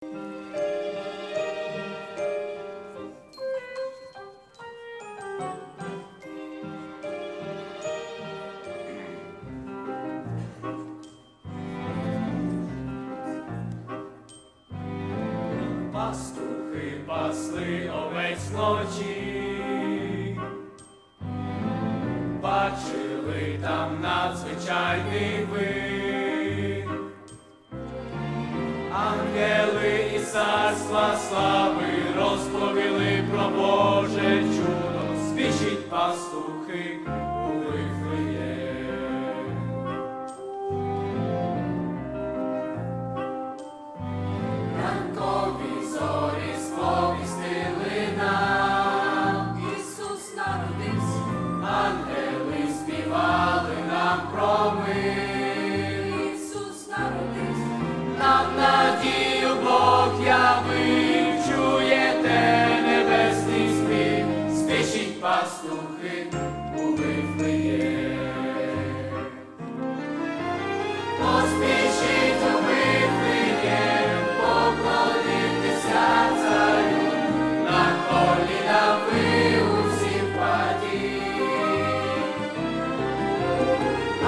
Пастухи пасли овець ночі, бачили там надзвичайний вид. царства слави.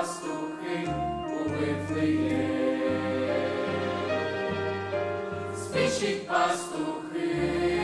пастухи у Вифлеємі. Спішіть пастухи.